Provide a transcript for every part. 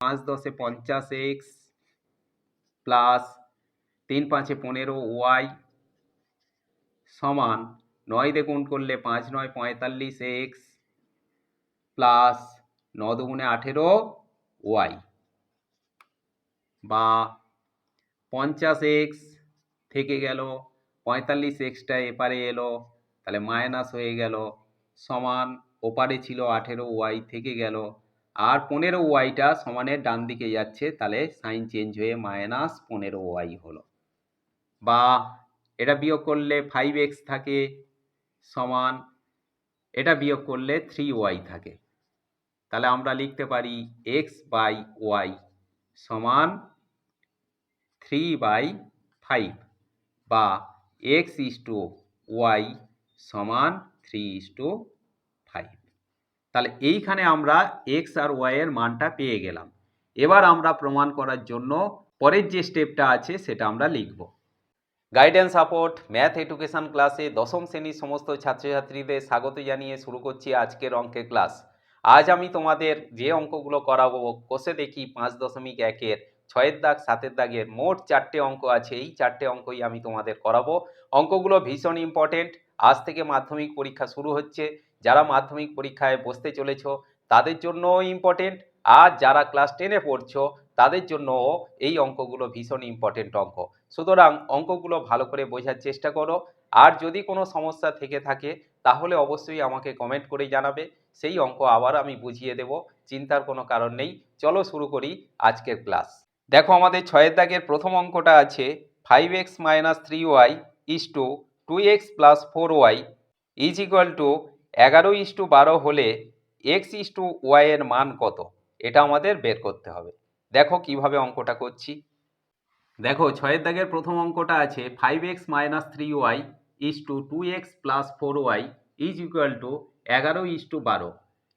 পাঁচ, দশে পঞ্চাশ, এক্স, প্লাস তিন, পাঁচে পনেরো, ওয়াই সমান নয় দিয়ে গুণ করলে পাঁচ, নয়, পঁয়তাল্লিশ, এক্স প্লাস ন দুগুণে আঠেরো, ওয়াই বা পঞ্চাশ, এক্স থেকে গেল পঁয়তাল্লিশ, এক্সটা এপারে এলো, তাহলে মাইনাস হয়ে গেল সমান ওপারে ছিল আঠেরো, ওয়াই থেকে গেল আর পনেরো ওয়াইটা সমানের ডান দিকে যাচ্ছে, তাহলে সাইন চেঞ্জ হয়ে মাইনাস পনেরো ওয়াই হলো। বা এটা বিয়োগ করলে ফাইভ এক্স থাকে সমান, এটা বিয়োগ করলে থ্রি ওয়াই থাকে। তাহলে আমরা লিখতে পারি এক্স বাই ওয়াই সমান থ্রি বাই ফাইভ বা এক্স ইস টু ওয়াই সমান থ্রি ইস টু তাহলে এইখানে আমরা এক্স আর ওয়াই এর মানটা পেয়ে গেলাম। এবার আমরা প্রমাণ করার জন্য পরের যে স্টেপটা আছে সেটা আমরা লিখব। গাইডেন্স সাপোর্ট ম্যাথ এডুকেশন ক্লাসে দশম শ্রেণির সমস্ত ছাত্রছাত্রীদের স্বাগত জানিয়ে শুরু করছি আজকের অঙ্কের ক্লাস আজ আমি তোমাদের যে অঙ্কগুলো করাবো কোষে দেখি পাঁচ দশমিক একের, ছয়ের দাগ, সাতের দাগের, মোট চারটে অঙ্ক আছে। এই চারটে অঙ্কই আমি তোমাদের করাবো। অঙ্কগুলো ভীষণ ইম্পর্টেন্ট আজ থেকে মাধ্যমিক পরীক্ষা শুরু হচ্ছে। যারা মাধ্যমিক পরীক্ষায় বসতে চলেছ, তাদের জন্যও ইম্পর্টেন্ট আর যারা ক্লাস টেনে পড়ছো, তাদের জন্যও এই অঙ্কগুলো ভীষণ ইম্পর্টেন্ট অঙ্ক। সুতরাং অঙ্কগুলো ভালো করে বোঝার চেষ্টা করো। আর যদি কোনো সমস্যা থেকে থাকে, তাহলে অবশ্যই আমাকে কমেন্ট করে জানাবে। সেই অঙ্ক আবার আমি বুঝিয়ে দেব, চিন্তার কোনো কারণ নেই। চলো শুরু করি আজকের ক্লাস দেখো আমাদের ছয়ের দাগের প্রথম অঙ্কটা আছে five X minus three Y is to two X plus four Y is equal to এগারো ইস টু বারো হলে এক্স ইস টু ওয়াই এর মান কত? এটা আমাদের বের করতে হবে। দেখো কীভাবে অঙ্কটা করছি। দেখো ছয়ের দাগের প্রথম অঙ্কটা আছে five X minus three Y is to two X plus four Y is equal to এগারো ইস টু বারো।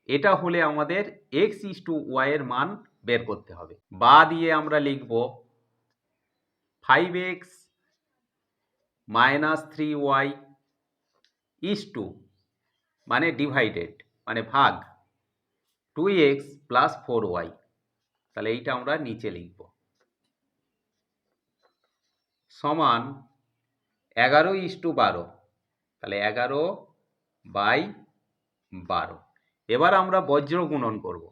এটা হলে আমাদের এক্স ইস টু ওয়াই এর মান বের করতে হবে। বা দিয়ে আমরা লিখব five X minus three Y is to মানে ডিভাইডেড মানে ভাগ। Two X plus four Y তাহলে এইটা আমরা নিচে লিখব। সমান এগারো ইস টু বারো। তাহলে এগারো বাই বারো। এবার আমরা বজ্র গুণন করব।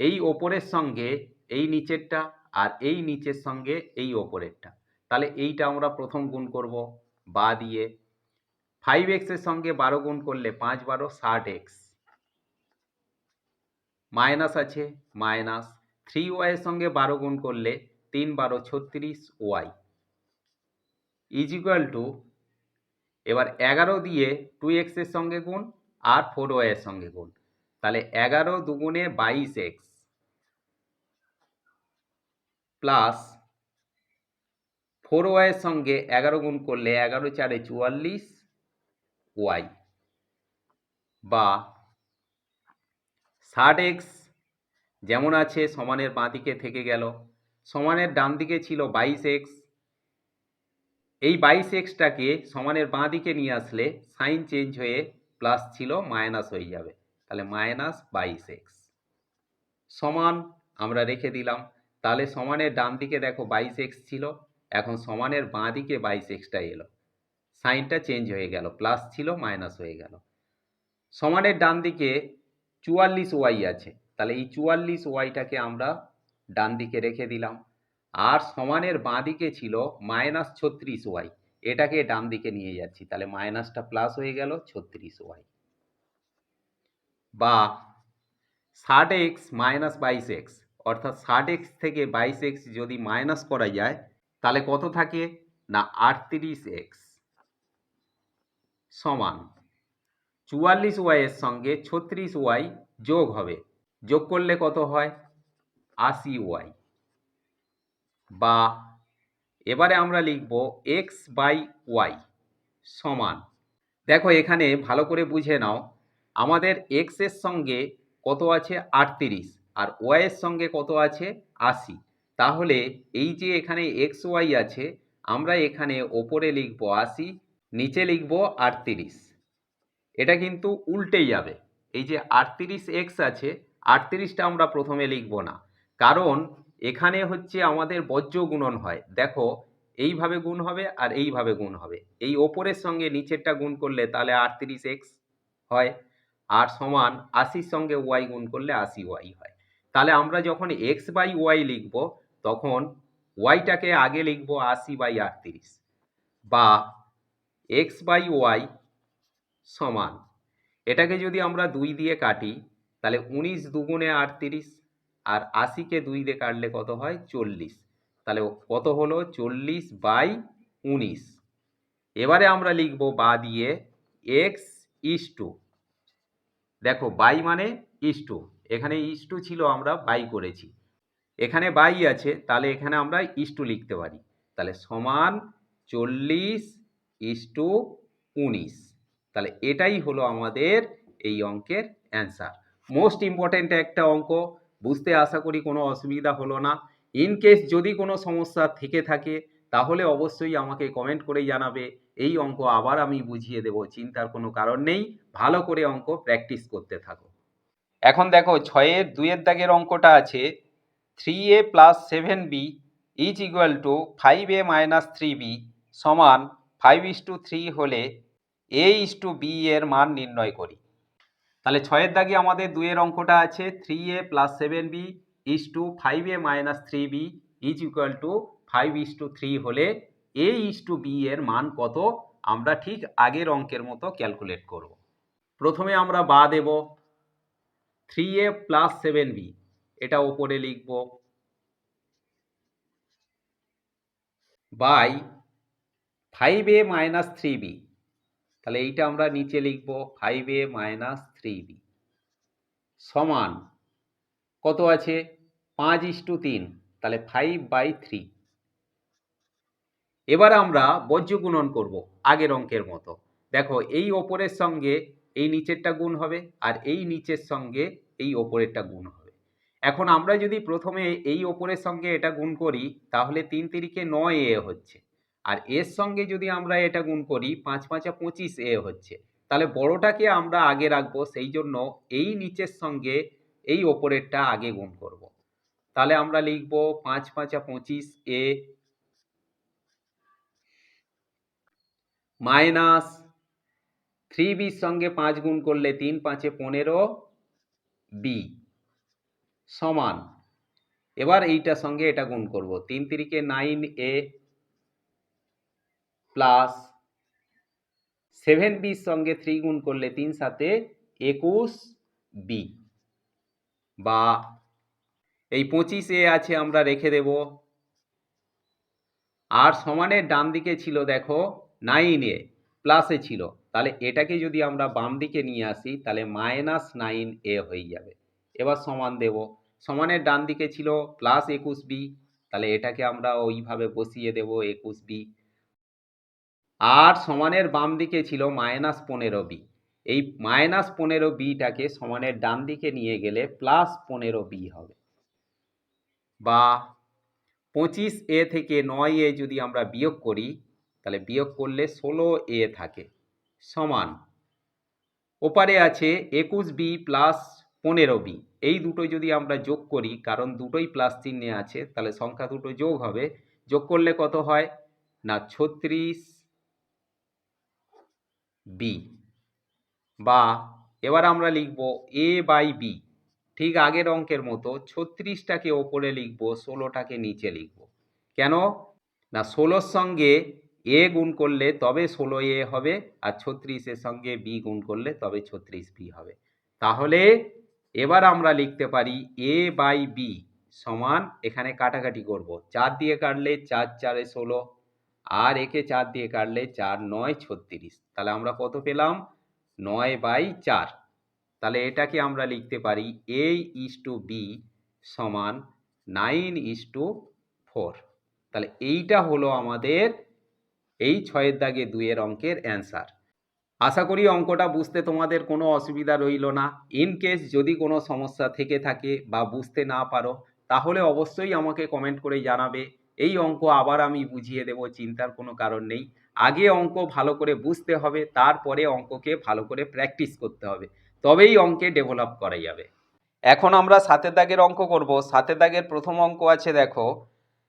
এই ওপরের সঙ্গে এই নিচেরটা আর এই নিচের সঙ্গে এই ওপরেরটা। তাহলে এইটা আমরা প্রথম গুণ করব। বা দিয়ে ফাইভ এক্সের সঙ্গে বারো গুণ করলে পাঁচ বারো ষাট এক্স মাইনাস আছে, মাইনাস থ্রি ওয়াইয়ের সঙ্গে বারো গুণ করলে তিন বারো ছত্রিশ ওয়াই ইজ ইকুয়াল টু এবার এগারো দিয়ে টু এক্সের সঙ্গে গুণ আর ফোর ওয়াইয়ের সঙ্গে গুণ। তাহলে এগারো দুগুণে বাইশ এক্স প্লাস ফোর ওয়াইয়ের সঙ্গে এগারো গুণ করলে এগারো চারে চুয়াল্লিশ ওয়াই বা ষাট এক্স যেমন আছে সমানের বাঁ দিকে থেকে গেল। সমানের ডান দিকে ছিল বাইশ এক্স। এই বাইশ এক্সটাকে সমানের বাঁ দিকে নিয়ে আসলে সাইন চেঞ্জ হয়ে প্লাস ছিল মাইনাস হয়ে যাবে। তাহলে মাইনাস বাইশ এক্স। সমান আমরা রেখে দিলাম। তাহলে সমানের ডান দিকে দেখো বাইশ এক্স ছিল। এখন সমানের বাঁ দিকে বাইশ এক্সটা এলো। সাইনটা চেঞ্জ হয়ে গেল, প্লাস ছিল মাইনাস হয়ে গেল। সমানের ডান দিকে চুয়াল্লিশ ওয়াই আছে, তাহলে এই চুয়াল্লিশ ওয়াইটাকে আমরা ডান দিকে রেখে দিলাম। আর সমানের বাঁ দিকে ছিল মাইনাস ছত্রিশ ওয়াই, এটাকে ডান দিকে নিয়ে যাচ্ছি, তাহলে মাইনাসটা প্লাস হয়ে গেল ছত্রিশ ওয়াই। বা ষাট এক্স মাইনাস বাইশ এক্স, অর্থাৎ ষাট এক্স থেকে বাইশ এক্স যদি মাইনাস করা যায়, তাহলে কত থাকে? না, আটত্রিশ এক্স। সমান। চুয়াল্লিশ ওয়াইয়ের সঙ্গে ছত্রিশ ওয়াই যোগ হবে। যোগ করলে কত হয়? আশি ওয়াই। বা এবারে আমরা লিখব এক্স বাই ওয়াই সমান। দেখো এখানে ভালো করে বুঝে নাও, আমাদের এক্সের সঙ্গে কত আছে? আটত্রিশ। আর ওয়াইয়ের সঙ্গে কত আছে? আশি। তাহলে এই যে এখানে এক্স ওয়াই আছে, আমরা এখানে ওপরে লিখব আশি নিচে লিখব আটত্রিশ। এটা কিন্তু উল্টেই যাবে। এই যে আটত্রিশ এক্স আছে, আটত্রিশটা আমরা প্রথমে লিখব না। কারণ এখানে হচ্ছে আমাদের বজ্র গুণন হয়। দেখো, এইভাবে গুণ হবে আর এইভাবে গুণ হবে। এই ওপরের সঙ্গে নিচেরটা গুণ করলে তাহলে আটত্রিশ এক্স হয়। আর সমান আশির সঙ্গে ওয়াই গুণ করলে আশি ওয়াই হয়। তাহলে আমরা যখন এক্স বাই ওয়াই লিখব, তখন ওয়াইটাকে আগে লিখব আশি বাই আটত্রিশ। বা এক্স বাই ওয়াই সমান। এটাকে যদি আমরা দুই দিয়ে কাটি, তাহলে উনিশ দুগুণে আটত্রিশ আর আশিকে দুই দিয়ে কাটলে কত হয়? চল্লিশ। তাহলে কত হলো? চল্লিশ বাই উনিশ। এবারে আমরা লিখব বা দিয়ে এক্স ইস টু দেখো বাই মানে ইস টু এখানে ইস টু ছিল, আমরা বাই করেছি। এখানে বাই আছে, তাহলে এখানে আমরা ইস টু লিখতে পারি। তাহলে সমান চল্লিশ ইস টু উনিশ তাহলে এটাই হলো আমাদের এই অঙ্কের অ্যান্সার মোস্ট ইম্পর্ট্যান্ট একটা অঙ্ক, বুঝতে আশা করি কোনো অসুবিধা হলো না। ইন কেস যদি কোনো সমস্যা থেকে থাকে, তাহলে অবশ্যই আমাকে কমেন্ট করে জানাবে। এই অঙ্ক আবার আমি বুঝিয়ে দেব, চিন্তার কোনো কারণ নেই। ভালো করে অঙ্ক প্র্যাকটিস করতে থাকো। এখন দেখো, ছয়ের দুইয়ের দাগের অঙ্কটা আছে। Three A plus seven B is equal to five A minus three B সমান ফাইভ ইস টু থ্রি হলে এ ইস টু বি এর মান নির্ণয় করি। তাহলে ছয়ের দাগে আমাদের দুইয়ের অঙ্কটা আছে three A plus seven B is to five A minus three B is equal to five is to three হলে এ ইস টু বি এর মান কত? আমরা ঠিক আগের অঙ্কের মতো ক্যালকুলেট করব। প্রথমে আমরা বা দেব three A plus seven B এটা ওপরে লিখব। By five A minus three B তাহলে এইটা আমরা নিচে লিখব five A minus three B সমান কত আছে? পাঁচ ইস টু তিন, তাহলে ফাইভ বাই থ্রি এবার আমরা বজ্র গুণন করব আগের অঙ্কের মতো। দেখো, এই ওপরের সঙ্গে এই নিচেরটা গুণ হবে আর এই নিচের সঙ্গে এই ওপরেরটা গুণ হবে। এখন আমরা যদি প্রথমে এই ওপরের সঙ্গে এটা গুণ করি, তাহলে তিন তিরিকে নয় এ হচ্ছে। আর এর সঙ্গে যদি আমরা এটা গুণ করি, পাঁচ পাঁচা পঁচিশ এ হচ্ছে, তাহলে বড়টাকে আমরা আগে রাখব, সেই জন্য এই নিচের সঙ্গে এই ওপরেরটা আগে গুণ করব। তাহলে আমরা লিখব পাঁচ পাঁচা পঁচিশ এ মাইনাস থ্রি বির সঙ্গে পাঁচ গুণ করলে তিন পাঁচে পনেরো বি সমান এবার এইটার সঙ্গে এটা গুণ করব, তিন তিরিকে নাইন এ প্লাস সেভেন বির সঙ্গে থ্রি গুণ করলে তিন সাথে একুশ বি। বা এই পঁচিশ এ আছে আমরা রেখে দেব। আর সমানের ডান দিকে ছিল দেখো নাইন এ, প্লাসে ছিল। তাহলে এটাকে যদি আমরা বাম দিকে নিয়ে আসি, তাহলে মাইনাস নাইন এ হয়ে যাবে। এবার সমান দেব। সমানের ডান দিকে ছিল প্লাস একুশ বি, তাহলে এটাকে আমরা ওইভাবে বসিয়ে দেব একুশ বি। আর সমানের বাম দিকে ছিল মাইনাস পনেরো বি। এই মাইনাস পনেরো বিটাকে সমানের ডান দিকে নিয়ে গেলে প্লাস পনেরো বি হবে। বা পঁচিশ এ থেকে নয় এ যদি আমরা বিয়োগ করি, তাহলে বিয়োগ করলে ষোলো এ থাকে সমান। ওপারে আছে একুশ বি প্লাস পনেরো বি। এই দুটো যদি আমরা যোগ করি, কারণ দুটোই প্লাস চিহ্নে আছে, তাহলে সংখ্যা দুটো যোগ হবে। যোগ করলে কত হয়? না, ছত্রিশ বি বা এবার আমরা লিখব এ বাই বি ঠিক আগের অঙ্কের মতো ছত্রিশটাকে ওপরে লিখব, ষোলোটাকে নিচে লিখব। কেন? না, ষোলোর সঙ্গে এ গুণ করলে তবে ষোলো এ হবে আর ছত্রিশের সঙ্গে বি গুণ করলে তবে ছত্রিশ বি হবে। তাহলে এবার আমরা লিখতে পারি এ বাই বি সমান এখানে কাটাকাটি করব। চার দিয়ে কাটলে চার, চারে ষোলো। আর একে চার দিয়ে কাটলে চার নয় ছত্রিশ। তাহলে আমরা কত পেলাম? নয় বাই চার। তাহলে এটাকে আমরা লিখতে পারি এ ইস টু বি সমান নাইন ইস টু ফোর তাহলে এইটা হলো আমাদের এই ছয়ের দাগে দুইয়ের অঙ্কের অ্যান্সার আশা করি অঙ্কটা বুঝতে তোমাদের কোনো অসুবিধা রইল না। ইন কেস যদি কোনো সমস্যা থেকে থাকে বা বুঝতে না পারো, তাহলে অবশ্যই আমাকে কমেন্ট করে জানাবে। এই অঙ্ক আবার আমি বুঝিয়ে দেব, চিন্তার কোনো কারণ নেই। আগে অঙ্ক ভালো করে বুঝতে হবে, তারপরে অঙ্ককে ভালো করে প্র্যাকটিস করতে হবে। তবেই অঙ্কে ডেভেলপ করা যাবে। এখন আমরা সাতের দাগের অঙ্ক করব। সাতের দাগের প্রথম অঙ্ক আছে, দেখো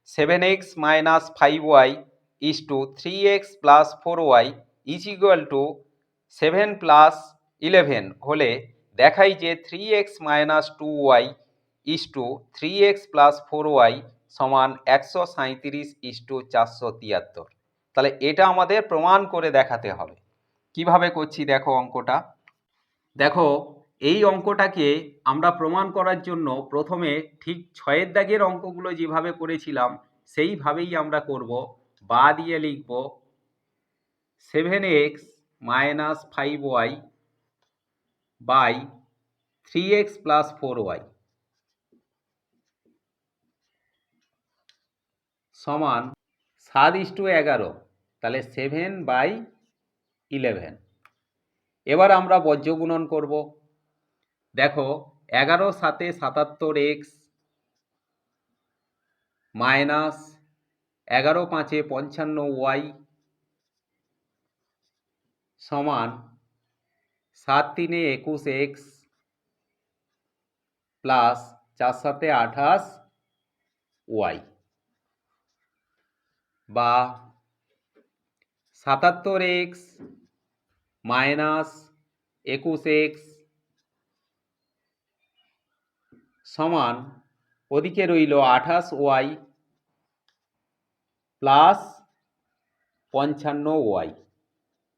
seven X minus five Y is to three X plus four Y is equal to seven plus eleven হলে দেখাই যে three X minus two Y is to three X plus four Y সমান একশো সাঁইত্রিশ ইস টু চারশো তিয়াত্তর। তাহলে এটা আমাদের প্রমাণ করে দেখাতে হবে। কীভাবে করছি দেখো অঙ্কটা? দেখো, এই অঙ্কটাকে আমরা প্রমাণ করার জন্য প্রথমে ঠিক ছয়ের দাগের অঙ্কগুলো যেভাবে করেছিলাম, সেইভাবেই আমরা করব। বা দিয়ে লিখব seven X minus five Y by three X plus four Y সমান সাত ইস টু এগারো, তাহলে সেভেন বাই ইলেভেন এবার আমরা বজ্র গুণন করব। দেখো, এগারো সাতে সাতাত্তর এক্স মাইনাস এগারো পাঁচে পঞ্চান্ন ওয়াই সমান সাত তিনে একুশ এক্স প্লাস চার সাতে আঠাশ ওয়াই বা সাতাত্তর এক্স মাইনাস একুশ এক্স সমান ওদিকে রইল আঠাশ ওয়াই প্লাস পঞ্চান্ন ওয়াই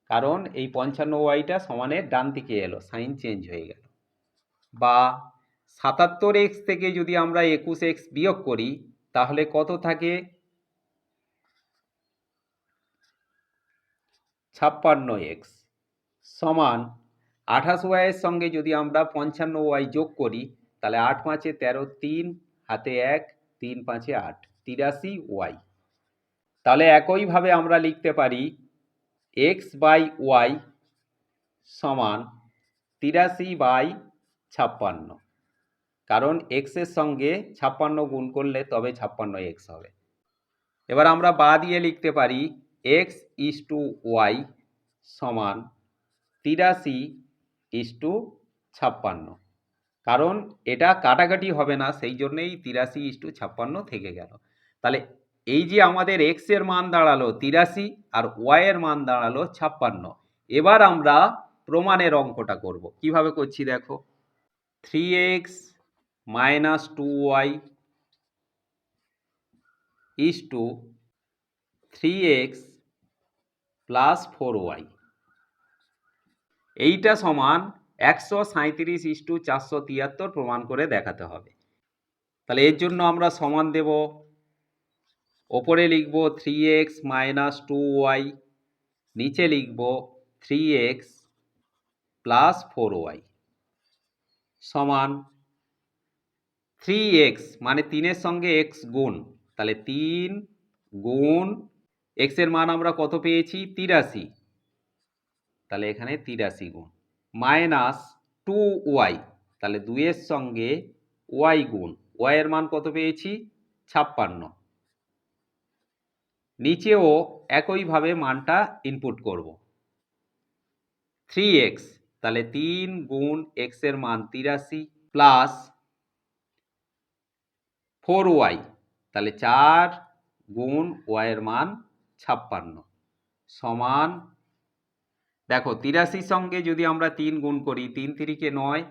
কারণ এই পঞ্চান্ন ওয়াইটা সমানের ডান দিকে এলো সাইন চেঞ্জ হয়ে গেল। বা সাতাত্তর এক্স থেকে যদি আমরা একুশ এক্স বিয়োগ করি, তাহলে কত থাকে? ছাপ্পান্ন এক্স সমান আঠাশ ওয়াইয়ের সঙ্গে যদি আমরা পঞ্চান্ন ওয়াই যোগ করি, তাহলে আট পাঁচে তেরো তিন, হাতে এক, তিন পাঁচে আট, তিরাশি ওয়াই তাহলে একইভাবে আমরা লিখতে পারি এক্স বাই ওয়াই সমান তিরাশি বাই ছাপ্পান্ন। কারণ এক্সের সঙ্গে ছাপ্পান্ন গুণ করলে তবে ছাপ্পান্ন এক্স হবে। এবার আমরা বা দিয়ে লিখতে পারি এক্স ইস টু ওয়াই সমান তিরাশি ইস টু ছাপ্পান্ন। কারণ এটা কাটাকাটি হবে না, সেই জন্যেই তিরাশি ইস টু ছাপ্পান্ন থেকে গেল। তাহলে এই যে আমাদের এক্সের মান দাঁড়াল তিরাশি আর ওয়াই এর মান দাঁড়াল ছাপ্পান্ন, এবার আমরা প্রমাণের অঙ্কটা করব। কীভাবে করছি দেখো? Three X minus two Y is to three X plus four Y. এইটা সমান একশো সাঁইত্রিশ ইস টু চারশো তিয়াত্তর প্রমাণ করে দেখাতে হবে। তাহলে এর জন্য আমরা সমান দেব। ওপরে লিখব three X minus two Y নিচে লিখব three X plus four Y সমান থ্রি এক্স মানে তিনের সঙ্গে এক্স গুণ, তাহলে তিন গুণ এক্সের মান আমরা কত পেয়েছি? তিরাশি। তাহলে এখানে তিরাশি গুণ। Minus two Y. তাহলে দুইয়ের সঙ্গে ওয়াই গুণ। ওয়াইয়ের মান কত পেয়েছি? ছাপ্পান্ন। নিচেও একইভাবে মানটা ইনপুট করব। থ্রি এক্স তাহলে তিন গুণ এক্সের মান তিরাশি প্লাস ফোর ওয়াই তাহলে চার গুণ ওয়াইয়ের মান ছাপ্পান্ন। সমান, দেখো তিরাশির সঙ্গে যদি আমরা তিন গুণ করি, তিন তিরিকে নয়,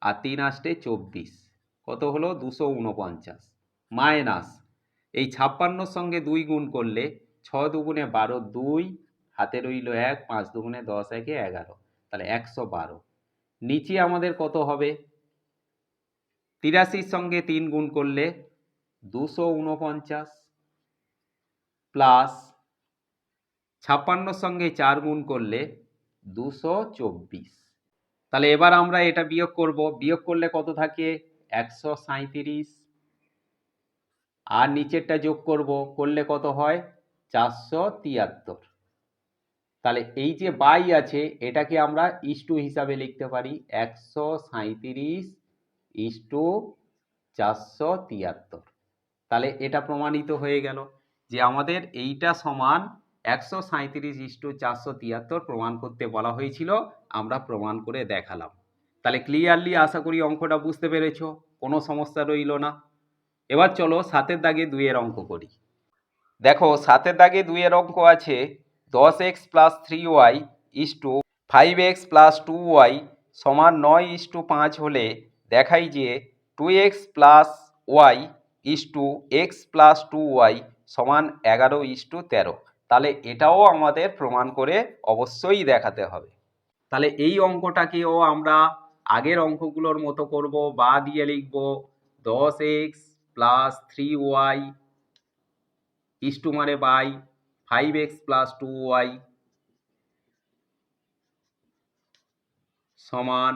আর তিন আসতে চব্বিশ। কত হলো? দুশো উনপঞ্চাশ। মাইনাস, এই ছাপ্পান্নর সঙ্গে দুই গুণ করলে ছ দুগুণে বারো দুই, হাতে রইল এক, পাঁচ দুগুণে দশ একে এগারো। তাহলে একশো বারো। নিচে আমাদের কত হবে? তিরাশির সঙ্গে তিন গুণ করলে দুশো উনপঞ্চাশ। প্লাস ছাপ্পান্নর সঙ্গে চার গুণ করলে দুশো চব্বিশ। তাহলে এবার আমরা এটা বিয়োগ করব। বিয়োগ করলে কত থাকে? একশো সাঁইত্রিশ। আর নিচেরটা যোগ করব। করলে কত হয়? চারশো তিয়াত্তর। তাহলে এই যে বাই আছে, এটাকে আমরা ইস্টু হিসাবে লিখতে পারি। একশো সাঁইত্রিশ ইস্টু চারশো তিয়াত্তর। তাহলে এটা প্রমাণিত হয়ে গেল। যে আমাদের এইটা সমান একশো সাঁইত্রিশ ইস্টু চারশো তিয়াত্তর প্রমাণ করতে বলা হয়েছিল, আমরা প্রমাণ করে দেখালাম। তাহলে ক্লিয়ারলি আশা করি অঙ্কটা বুঝতে পেরেছ, কোনো সমস্যা রইল না। এবার চলো সাতের দাগে দুইয়ের অঙ্ক করি। দেখো, সাতের দাগে দুইয়ের অঙ্ক আছে, দশ X plus three Y is to five X plus two Y সমান নয় ইস টু পাঁচ হলে দেখাই যে two X plus Y is to X plus two Y সমান এগারো ইস টু তেরো। তাহলে এটাও আমাদের প্রমাণ করে অবশ্যই দেখাতে হবে। তাহলে এই অঙ্কটাকেও আমরা আগের অঙ্কগুলোর মতো করব, বা দিয়ে লিখব দশ X plus three Y is to মানে by, five X plus two Y সমান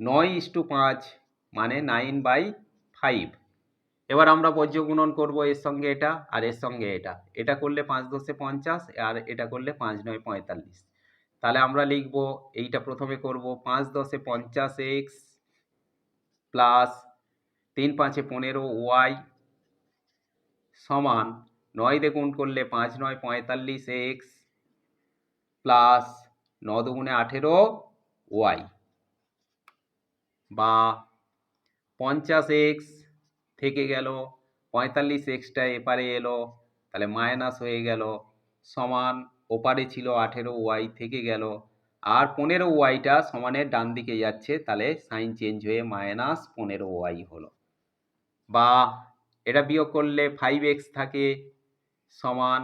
নয় ইস টু পাঁচ মানে নাইন বাই ফাইভ। এবার আমরা বর্জ্য গুণন করব এর সঙ্গে এটা আর এর সঙ্গে এটা। এটা করলে পাঁচ দশে পঞ্চাশ আর এটা করলে পাঁচ নয় পঁয়তাল্লিশ। তাহলে আমরা লিখব, এইটা প্রথমে করব, পাঁচ দশে পঞ্চাশ এক্স প্লাস তিন পাঁচে পনেরো ওয়াই সমান নয় দিয়ে গুণ করলে পাঁচ নয় পঁয়তাল্লিশ এক্স প্লাস ন দুগুণে আঠেরো ওয়াই বা পঞ্চাশ এক্স থেকে গেল, পঁয়তাল্লিশ এক্সটা এপারে এলো, তাহলে মাইনাস হয়ে গেল, সমান ওপারে ছিল আঠেরো ওয়াই থেকে গেল, আর পনেরো ওয়াইটা সমানের ডান দিকে যাচ্ছে, তাহলে সাইন চেঞ্জ হয়ে মাইনাস পনেরো ওয়াই হলো। বা এটা বিয়োগ করলে ফাইভ এক্স থাকে, সমান,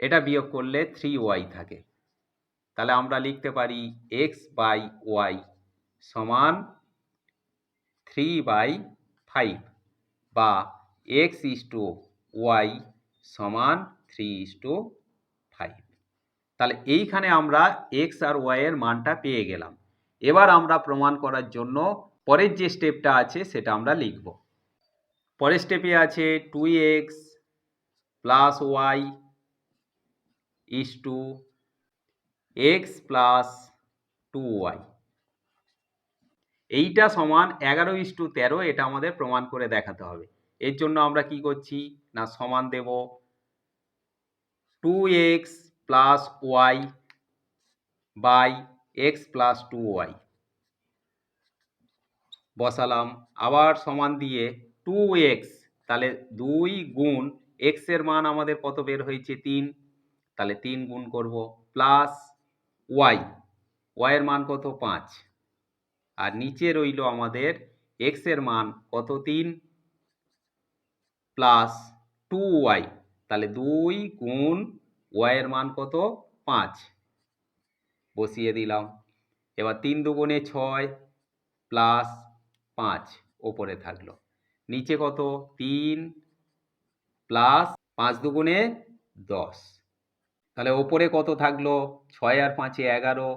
এটা বিয়োগ করলে থ্রি ওয়াই থাকে। তাহলে আমরা লিখতে পারি এক্স বাই ওয়াই সমান থ্রি বাই ফাইভ বা এক্স ইস টু ওয়াই সমান থ্রি ইস টু ফাইভ তাহলে এইখানে আমরা এক্স আর ওয়াই এর মানটা পেয়ে গেলাম। এবার আমরা প্রমাণ করার জন্য পরের যে স্টেপটা আছে সেটা আমরা লিখব। পরের স্টেপে আছে two X plus Y is to X plus two Y এইটা সমান এগারো ইস টু তেরো, এটা আমাদের প্রমাণ করে দেখাতে হবে। এর জন্য আমরা কি করছি? না, সমান দেব two X plus Y by X plus two Y. বসালাম, আবার সমান দিয়ে টু এক্স, তাহলে দুই গুণ এক্সের মান আমাদের কত বের হয়েছে? তিন। তাহলে তিন গুণ করব, প্লাস ওয়াই। ওয়াইয়ের মান কত? পাঁচ। আর নিচে রইল আমাদের এক্সের মান কত তিন? প্লাস টু ওয়াই তাহলে দুই গুণ ওয়াইয়ের মান কত? পাঁচ। বসিয়ে দিলাম। এবার তিন দুগুণে ছয় প্লাস পাঁচ, ওপরে থাকল। নিচে কত? তিন প্লাস পাঁচ দুগুণে দশ। তাহলে ওপরে কত থাকল? ছয় আর পাঁচে এগারো,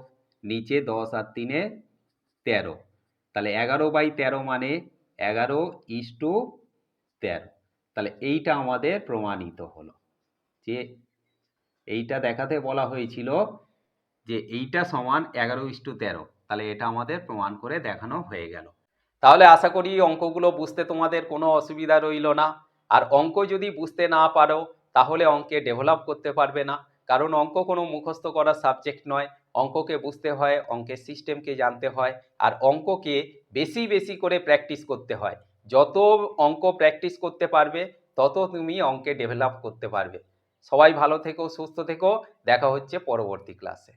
নিচে দশ আর তিনে তেরো। তাহলে এগারো বাই তেরো মানে এগারো ইস টু তেরো। তাহলে এইটা আমাদের প্রমাণিত হলো যে এইটা দেখাতে বলা হয়েছিল যে এইটা সমান এগারো ইস টু তেরো। তাহলে এটা আমাদের প্রমাণ করে দেখানো হয়ে গেল। তাহলে আশা করি অঙ্কগুলো বুঝতে তোমাদের কোনো অসুবিধা রইল না। আর অঙ্ক যদি বুঝতে না পারো, তাহলে অঙ্কে ডেভেলপ করতে পারবে না। কারণ অঙ্ক কোনো মুখস্থ করার সাবজেক্ট নয়। অঙ্ককে বুঝতে হয়, অঙ্কের সিস্টেমকে জানতে হয়, আর অঙ্ককে বেশি বেশি করে প্র্যাকটিস করতে হয়। যত অঙ্ক প্র্যাকটিস করতে পারবে, তত তুমি অঙ্কে ডেভেলপ করতে পারবে। সবাই ভালো থেকো, সুস্থ থেকো, দেখা হচ্ছে পরবর্তী ক্লাসে